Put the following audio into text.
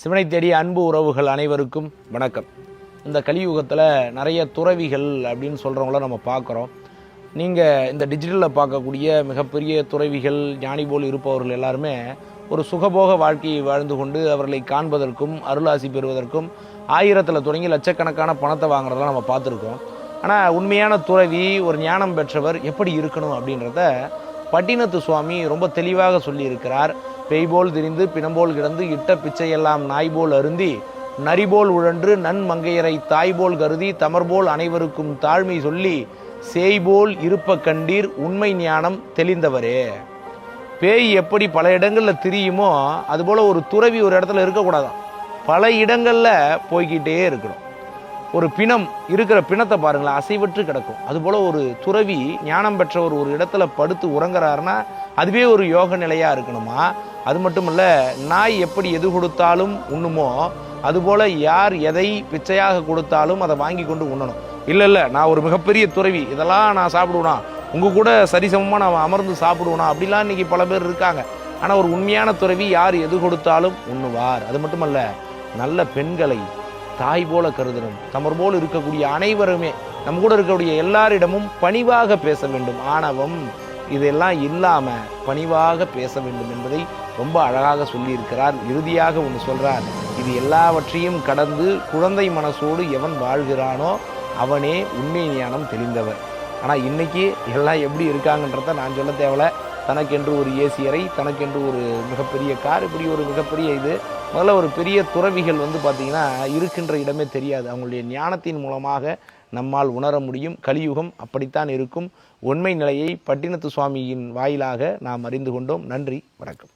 சிவனை தேடிய அன்பு உறவுகள் அனைவருக்கும் வணக்கம். இந்த கலியுகத்தில் நிறைய துறவிகள் அப்படின்னு சொல்கிறவங்கள நம்ம பார்க்குறோம். நீங்கள் இந்த டிஜிட்டலில் பார்க்கக்கூடிய மிகப்பெரிய துறவிகள் ஞானி போல் இருப்பவர்கள் எல்லாருமே ஒரு சுகபோக வாழ்க்கையை வாழ்ந்து கொண்டு அவர்களை காண்பதற்கும் அருளாசி பெறுவதற்கும் ஆயிரத்தில் தொடங்கி லட்சக்கணக்கான பணத்தை வாங்குறதெல்லாம் நம்ம பார்த்துருக்கோம். ஆனால் உண்மையான துறவி ஒரு ஞானம் பெற்றவர் எப்படி இருக்கணும் அப்படின்றத பட்டினத்து சுவாமி ரொம்ப தெளிவாக சொல்லியிருக்கிறார். பேய்போல் திரிந்து பிணம்போல் கிடந்து இட்ட பிச்சையெல்லாம் நாய்போல் அருந்தி நரிபோல் உழன்று நன்மங்கையரை தாய்போல் கருதி தமர்போல் அனைவருக்கும் தாழ்மை சொல்லி சேய்போல் இருப்ப கண்டீர் உண்மை ஞானம் தெளிந்தவரே. பேய் எப்படி பல இடங்களில் திரியுமோ அதுபோல் ஒரு துறவி ஒரு இடத்துல இருக்கக்கூடாதான். பல இடங்களில் போய்கிட்டே இருக்கணும். ஒரு பிணம் இருக்கிற பிணத்தை பாருங்களேன் அசைவற்று கிடக்கும். அதுபோல் ஒரு துறவி ஞானம் பெற்றவர் ஒரு இடத்துல படுத்து உறங்குறாருன்னா அதுவே ஒரு யோக நிலையாக இருக்கணுமா? அது மட்டும் இல்லை நாய் எப்படி எது கொடுத்தாலும் உண்ணுமோ அதுபோல் யார் எதை பிச்சையாக கொடுத்தாலும் அதை வாங்கி கொண்டு உண்ணணும். இல்லை இல்லை நான் ஒரு மிகப்பெரிய துறவி இதெல்லாம் நான் சாப்பிடுவேனா? உங்கள் கூட சரிசமமாக நான் அமர்ந்து சாப்பிடுவேனா? அப்படிலாம் இன்றைக்கி பல பேர் இருக்காங்க. ஆனால் ஒரு உண்மையான துறவி யார் எது கொடுத்தாலும் உண்ணுவார். அது மட்டுமல்ல நல்ல பெண்களை தாய் போல கருதணும். தமர் போல் இருக்கக்கூடிய அனைவருமே நம்ம கூட இருக்கக்கூடிய எல்லாரிடமும் பணிவாக பேச வேண்டும். ஆணவம் இதெல்லாம் இல்லாமல் பணிவாக பேச வேண்டும் என்பதை ரொம்ப அழகாக சொல்லியிருக்கிறார். இறுதியாக ஒன்று சொல்கிறார் இது எல்லாவற்றையும் கடந்து குழந்தை மனசோடு எவன் வாழ்கிறானோ அவனே உண்மை ஞானம் தெளிந்தவர் ஆனால் இன்னைக்கு எல்லாம் எப்படி இருக்காங்கன்றத நான் சொல்ல தேவையில்ல. தனக்கென்று ஒரு ஏசி அறை தனக்கென்று ஒரு மிகப்பெரிய கார் இப்படி ஒரு மிகப்பெரிய இது. முதல்ல ஒரு பெரிய துறவிகள் வந்து பார்த்திங்கன்னா இருக்கின்ற இடமே தெரியாது. அவங்களுடைய ஞானத்தின் மூலமாக நம்மால் உணர முடியும். கலியுகம் அப்படித்தான் இருக்கும். உண்மை நிலையை பட்டினத்து சுவாமியின் வாயிலாக நாம் அறிந்து கொண்டோம். நன்றி வணக்கம்.